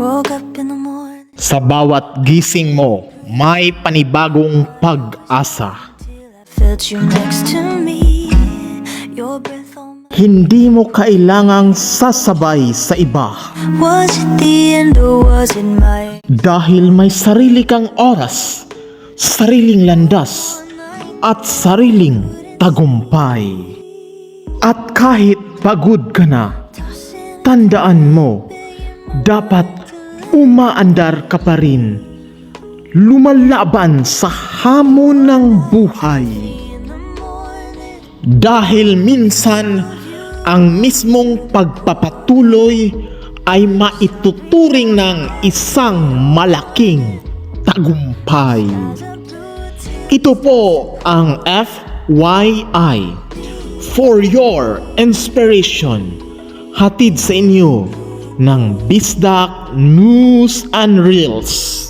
Woke up Sa bawat gising mo, may panibagong pag-asa. Hindi mo kailangang sasabay sa iba dahil may sarili kang oras, sariling landas, at sariling tagumpay. At kahit pagod ka na, tandaan mo, dapat umaandar ka pa rin. Lumalaban sa hamon ng buhay. Dahil minsan, ang mismong pagpapatuloy ay maituturing ng isang malaking tagumpay. Ito po ang FYI for your inspiration. Hatid sa inyo ng Bisdak News and Reels.